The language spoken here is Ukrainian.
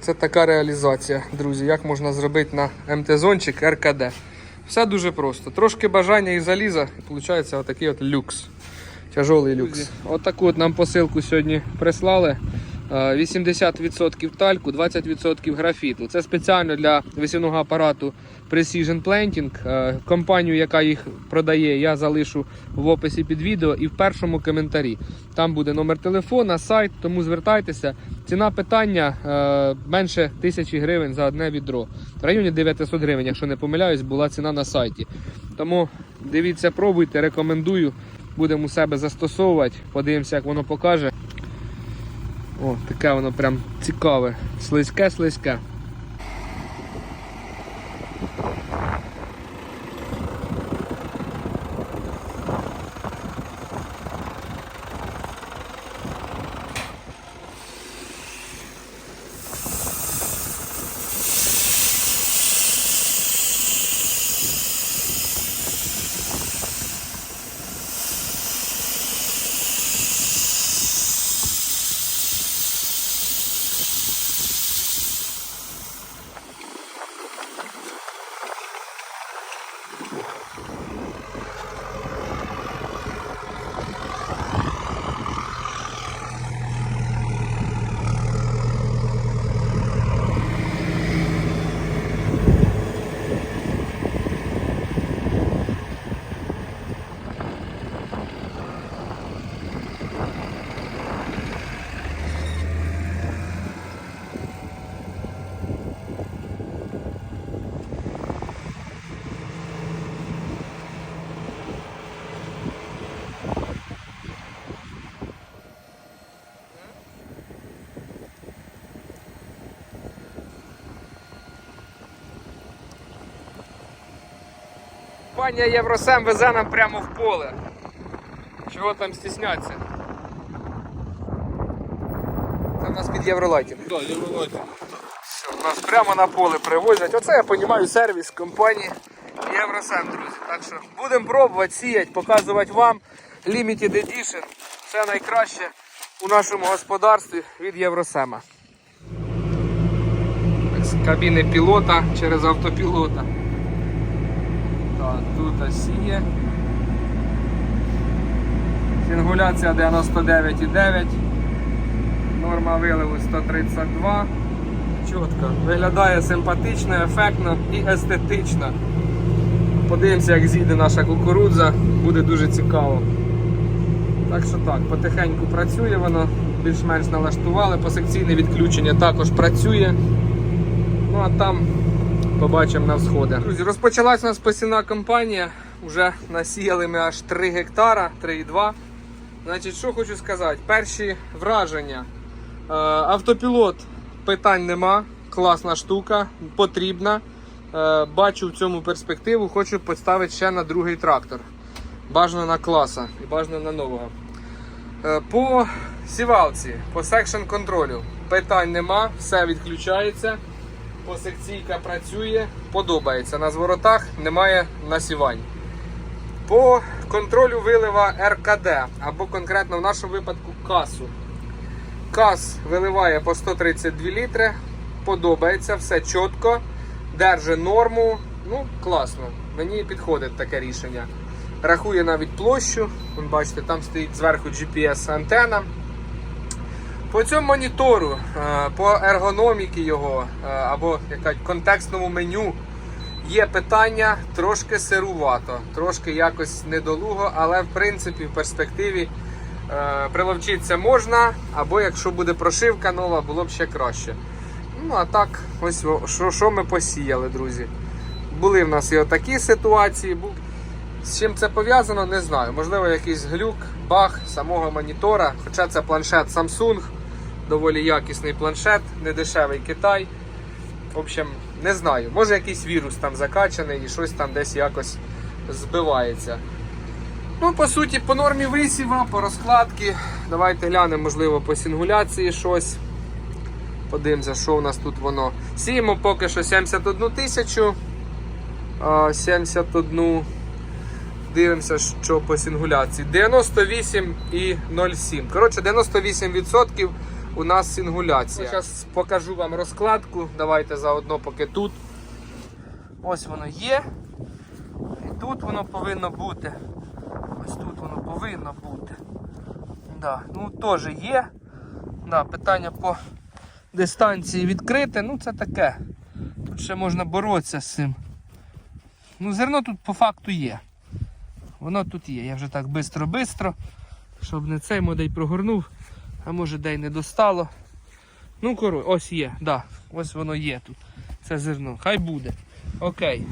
Це така реалізація, друзі, як можна зробити на МТ-зончик РКД. Все дуже просто. Трошки бажання і заліза, і виходить отакий от люкс. Тяжолий люкс. Отаку от нам посилку сьогодні прислали. Е, 80% тальку, 20% графіту. Це спеціально для висівного апарату Precision Planting. Е, Компанію, яка їх продає, я залишу в описі під відео і в першому коментарі. Там буде номер телефона, сайт, тому звертайтеся. Ціна питання е, менше тисячі гривень за одне відро. В районі 900 гривень, якщо не помиляюсь, була ціна на сайті. Тому дивіться, пробуйте, рекомендую. Будемо у себе застосовувати, подивимося, як воно покаже. О, таке воно прям цікаве. Слизьке-слизьке. Компанія Євросем везе нам прямо в поле. Чого там стіснятися? Це в нас під Євролайтінг. Да, я вилазю. Все, нас прямо на поле привозять. Оце я розумію сервіс компанії Євросем, друзі. Так що будемо пробувати сіяти, показувати вам Limited Edition. Все найкраще у нашому господарстві від Євросема. З кабіни пілота через автопілота. Тут сіє. Сингуляція 99,9. Норма виливу 132. Чітко. Виглядає симпатично, ефектно і естетично. Подивимося, як зійде наша кукурудза, буде дуже цікаво. Так що так, потихеньку працює воно, більш-менш налаштували, посекційне відключення також працює. Ну а там побачимо на всходи. Друзі, розпочалась у нас посівна кампанія. Уже насіяли ми аж 3 гектара, 3,2. Значить, що хочу сказати, перші враження. Е, Автопілот питань нема, класна штука, потрібна. Е, Бачу в цьому перспективу, хочу поставити ще на другий трактор. Бажано на класа і бажано на нового. Е, По сівалці, по секшн контролю питань нема, все відключається. Посекційка працює, подобається. На зворотах немає насівань. По контролю вилива РКД або конкретно в нашому випадку касу. Кас виливає по 132 літри, подобається, все чітко, держить норму. Ну, класно. Мені підходить таке рішення. Рахує навіть площу. Бачите, там стоїть зверху GPS-антена. По цьому монітору, е, по ергономіки його е, або яка, контекстному меню є питання трошки сирувато, трошки якось недолуго, але в принципі в перспективі е, приловчитися можна, або якщо буде прошивка нова, було б ще краще. Ну а так, ось що, що ми посіяли, друзі. Були в нас і отакі ситуації. З чим це пов'язано, не знаю. Можливо, якийсь глюк, баг самого монітора. Хоча це планшет Samsung, доволі якісний планшет, недешевий Китай. В общем, не знаю. Може якийсь вірус там закачаний і щось там десь якось збивається. Ну, по суті, по нормі висіва, по розкладці. Давайте глянемо, можливо, по сингуляції щось. Подивимося, що у нас тут воно. Сіємо поки що 71 тисячу. 71. Дивимося, що по сингуляції. 98,07. Коротше, 98% у нас сингуляція. Зараз покажу вам розкладку. Давайте заодно поки тут. Ось воно є. І тут воно повинно бути. Ось тут воно повинно бути. Да. Ну теж є. Да, питання по дистанції відкрите. Ну це таке. Тут ще можна боротися з цим. Ну, зерно тут по факту є. Воно тут є. Я вже так бистро-бистро, щоб не цей модей прогорнув, а може де й не достало. Ну, коротше, ось є, да. Ось воно є тут. Це зерно. Хай буде. Окей.